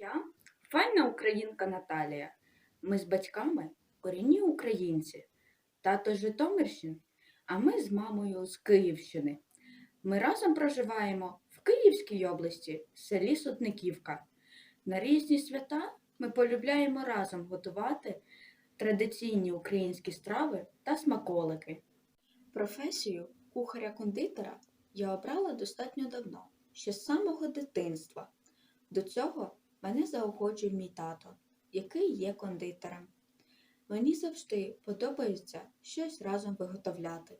Я файна українка Наталія. Ми з батьками корінні українці. Тато з Житомирщини, а ми з мамою з Київщини. Ми разом проживаємо в Київській області, в селі Сотниківка. На різні свята ми полюбляємо разом готувати традиційні українські страви та смаколики. Професію кухаря-кондитера я обрала достатньо давно, ще з самого дитинства. До цього мене заохочує мій тато, який є кондитером. Мені завжди подобається щось разом виготовляти.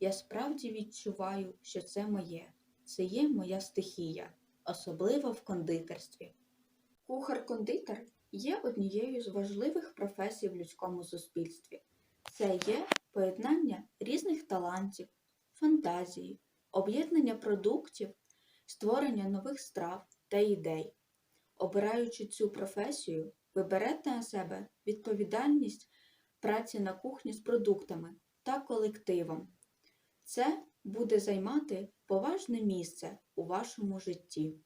Я справді відчуваю, що це моє, це є моя стихія, особливо в кондитерстві. Кухар-кондитер є однією з важливих професій в людському суспільстві. Це є поєднання різних талантів, фантазії, об'єднання продуктів, створення нових страв та ідей. Обираючи цю професію, ви берете на себе відповідальність праці на кухні з продуктами та колективом. Це буде займати поважне місце у вашому житті.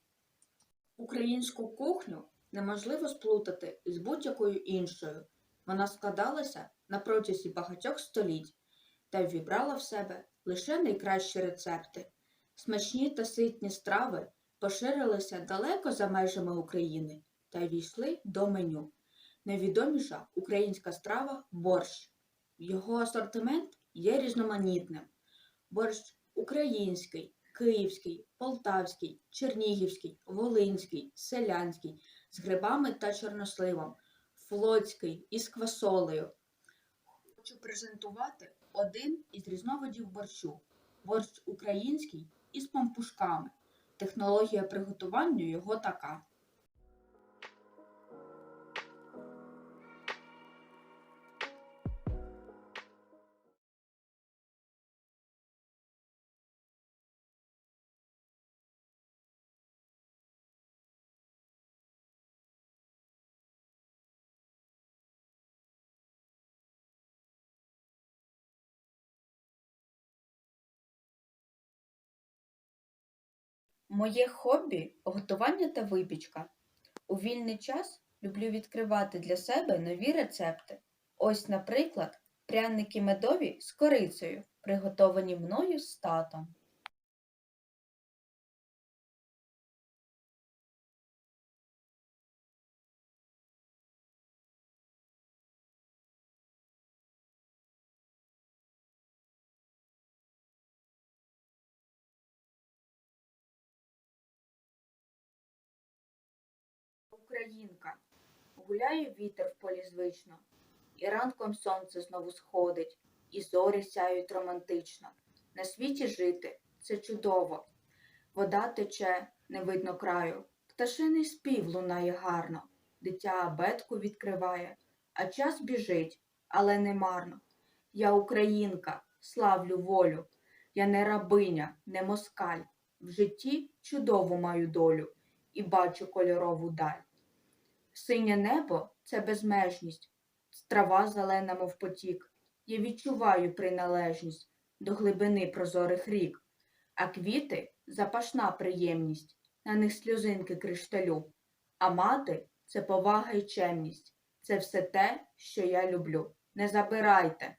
Українську кухню неможливо сплутати з будь-якою іншою. Вона складалася на протязі багатьох століть та ввібрала в себе лише найкращі рецепти. Смачні та ситні страви поширилися далеко за межами України та війшли до меню. Найвідоміша українська страва борщ. Його асортимент є різноманітним. Борщ український, київський, полтавський, чернігівський, волинський, селянський, з грибами та чорносливом, флотський із квасолею. Хочу презентувати один із різновидів борщу. Борщ український із пампушками. Технологія приготування його така. Моє хобі готування та випічка. У вільний час люблю відкривати для себе нові рецепти. Ось, наприклад, пряники медові з корицею, приготовані мною з татом. Українка. Гуляє вітер в полі звично, і ранком сонце знову сходить, і зорі сяють романтично. На світі жити це чудово. Вода тече, не видно краю, пташиний спів лунає гарно, дитя абетку відкриває, а час біжить, але не марно. Я українка, славлю волю, я не рабиня, не москаль. В житті чудову маю долю і бачу кольорову даль. Синє небо це безмежність, трава зелена, мов потік. Я відчуваю приналежність до глибини прозорих рік, а квіти запашна приємність, на них сльозинки кришталю. А мати це повага і чемність, це все те, що я люблю. Не забирайте.